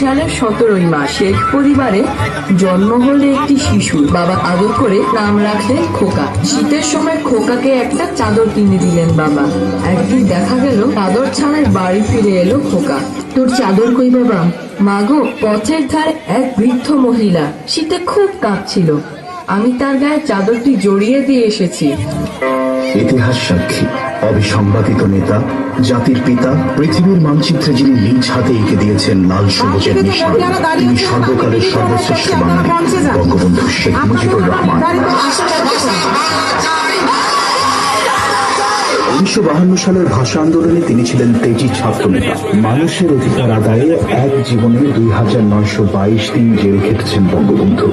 সালের সতেরোই মাস শেখ পরিবারে জন্ম হলে একটি শিশু। বাবা আদর করে নাম রাখলেন খোকা। শীতের সময় খোকাকে একটা চাদর কিনে দিলেন বাবা। একদিন দেখা গেল, চাদর ছাড়াই বাড়ি ফিরে এলো খোকা। তোর চাদর কই বাবা? মাগো পথের ধারে এক বৃদ্ধ মহিলা। শীতে খুব কাঁপছিল। আমি তার গায়ে চাদরটি জড়িয়ে দিয়ে এসেছি। ইতিহাস সাক্ষী। অবিসংবাদিত নেতা, জাতির পিতা, পৃথিবীর মানচিত্রে যিনি নিজ হাতে এঁকে দিয়েছেন লাল সবুজের নিশান, তিনি সর্বকালের সর্বশ্রেষ্ঠ বাঙালি, বঙ্গবন্ধু শেখ মুজিবুর রহমান। উনিশশো বাহান্ন সালের ভাষা আন্দোলনে তিনি ছিলেন তেজি ছাত্র নেতা। মানুষের অধিকার আদায়ে এক জীবনে দুই হাজার নয়শো বাইশ দিন জেল খেটেছেন বঙ্গবন্ধু।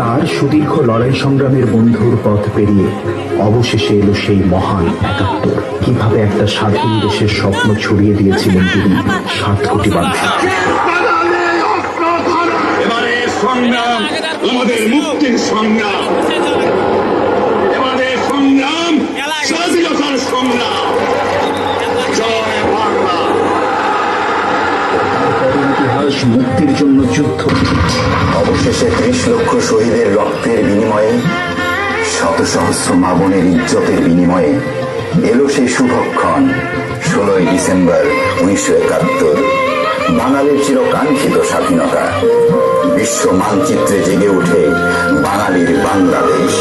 তার সুদীর্ঘ লড়াই সংগ্রামের বন্ধুর পথ পেরিয়ে অবশেষে এলো সেই মহান একাত্তর। কীভাবে একটা স্বাধীন দেশের স্বপ্ন ছড়িয়ে দিয়েছিলেন তিনি সাত কোটি মানুষ। সংগ্রাম, আমাদের মুক্তির সংগ্রাম। ইতিহাস মুক্তির জন্য যুদ্ধ। অবশেষে ত্রিশ লক্ষ শহীদের রক্তের বিনিময়ে, শত সহস্র মা বোনের ইজ্জতের বিনিময়ে এলো সেই শুভক্ষণ, ষোলোই ডিসেম্বর উনিশশো একাত্তর। বাঙালির চিরকাঙ্ক্ষিত স্বাধীনতা। বিশ্ব মানচিত্রে জেগে ওঠে বাঙালির বাংলাদেশ।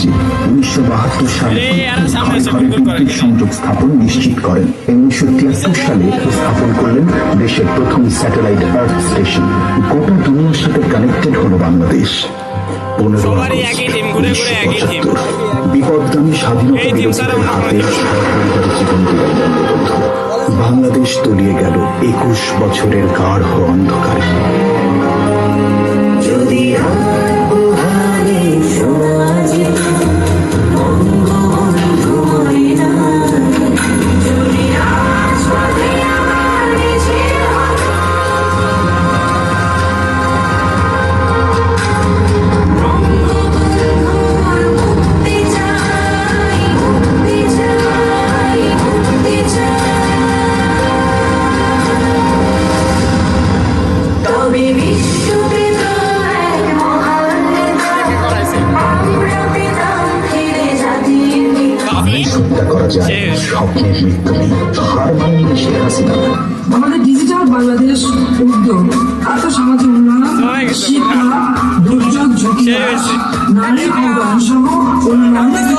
কাজে উনিশশো বাহাত্তর সালে সংযোগ স্থাপন নিশ্চিত করেন। উনিশশো তিয়াত্তর সালে স্থাপন করলেন দেশের প্রথম স্যাটেলাইট আর্থ স্টেশন। গোটা দুনিয়ার সাথে কানেক্টেড হলো বাংলাদেশ। পনেরো সবারই আগস্ট একই team, ঘুরে ঘুরে একই team। 1975 বিপদগামী স্বাধীনতা এই team ছাড়া বিরোধীদের হাতে জীবন বাংলাদেশ তলিয়ে গেল একুশ বছরের গাঢ় অন্ধকারে। চিন্তা করা যায়। স্বপ্নের হার হাসিনা আমাদের ডিজিটাল বাংলাদেশ উদ্যোগ আর্থ সামাজিক উন্নয়ন শিক্ষা দুর্যোগ ঝুঁকি নারী ক্ষমতায়ন সহ অন্যান্য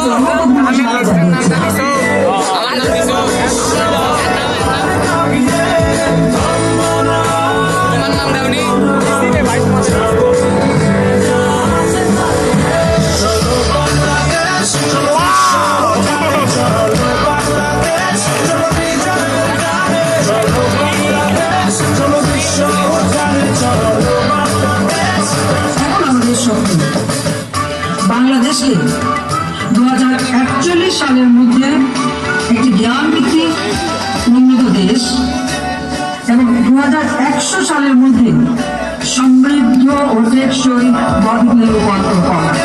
section, Martin Luther Park.